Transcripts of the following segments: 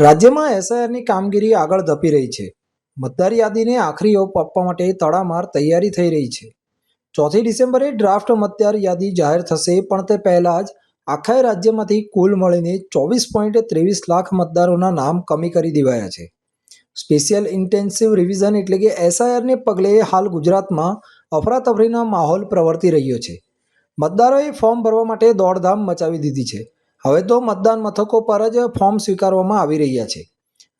રાજ્યમાં એસઆઈઆરની કામગીરી આગળ ધપી રહી છે. મતદાર યાદીને આખરી ઓપ આપવા માટે તડામાર તૈયારી થઈ રહી છે. ચોથી ડિસેમ્બરે ડ્રાફ્ટ મતદાર યાદી જાહેર થશે, પણ તે પહેલાં જ આખા રાજ્યમાંથી કુલ મળીને ચોવીસ પોઈન્ટ ત્રેવીસ લાખ મતદારોના નામ કમી કરી દેવાયા છે. સ્પેશિયલ ઇન્ટેન્સિવ રિવિઝન એટલે કે એસઆઈઆરને પગલે હાલ ગુજરાતમાં અફરાતફરીનો માહોલ પ્રવર્તી રહ્યો છે. મતદારોએ ફોર્મ ભરવા માટે દોડધામ મચાવી દીધી છે. હવે તો મતદાન મથકો પર જ ફોર્મ સ્વીકારવામાં આવી રહ્યા છે.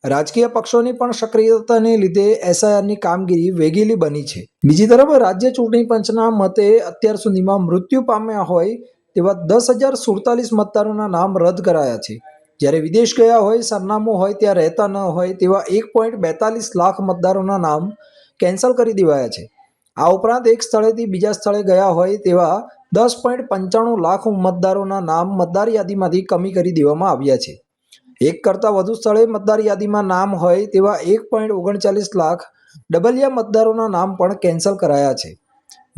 રાજકીય પક્ષોની પણ સક્રિયતાને લીધે એસઆઈઆરની કામગીરી વેગીલી બની છે. બીજી તરફ રાજ્ય ચૂંટણી પંચના મતે અત્યાર સુધીમાં મૃત્યુ પામ્યા હોય તેવા દસ હજાર સુડતાલીસ મતદારોના નામ રદ કરાયા છે. જ્યારે વિદેશ ગયા હોય, સરનામું હોય, ત્યાં રહેતા ન હોય તેવા એક પોઈન્ટ બેતાલીસ લાખ મતદારોના નામ કેન્સલ કરી દેવાયા છે. આ ઉપરાંત એક સ્થળેથી બીજા સ્થળે ગયા હોય તેવા દસ પોઈન્ટ પંચાણું લાખ મતદારોના નામ મતદાર યાદીમાંથી કમી કરી દેવામાં આવ્યા છે. એક કરતાં વધુ સ્થળે મતદાર યાદીમાં નામ હોય તેવા એક પોઈન્ટ ઓગણચાલીસ લાખ ડબલિયા મતદારોના નામ પણ કેન્સલ કરાયા છે.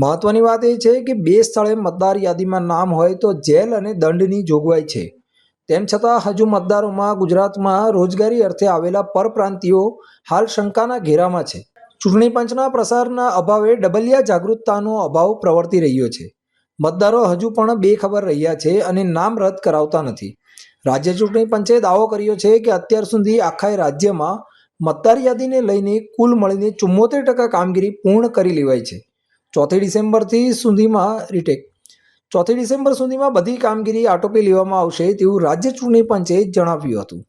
મહત્વની વાત એ છે કે બે સ્થળે મતદાર યાદીમાં નામ હોય તો જેલ અને દંડની જોગવાઈ છે. તેમ છતાં હજુ મતદારોમાં ગુજરાતમાં રોજગારી અર્થે આવેલા પરપ્રાંતિયો હાલ શંકાના ઘેરામાં છે. ચૂંટણી પંચના પ્રસારના અભાવે ડબલિયા જાગૃતતાનો અભાવ પ્રવર્તી રહ્યો છે. મતદારો હજુ પણ બેખબર રહ્યા છે અને નામ રદ કરાવતા નથી. રાજ્ય ચૂંટણી પંચે દાવો કર્યો છે કે અત્યાર સુધી આખા રાજ્યમાં મતદાર યાદીને લઈને કુલ મળીને ચુમ્મોતેર ટકા કામગીરી પૂર્ણ કરી લેવાઈ છે. ચોથી ડિસેમ્બરથી સુધીમાં રીટેક ચોથી ડિસેમ્બર સુધીમાં બધી કામગીરી આટોપી લેવામાં આવશે તેવું રાજ્ય ચૂંટણી પંચે જણાવ્યું હતું.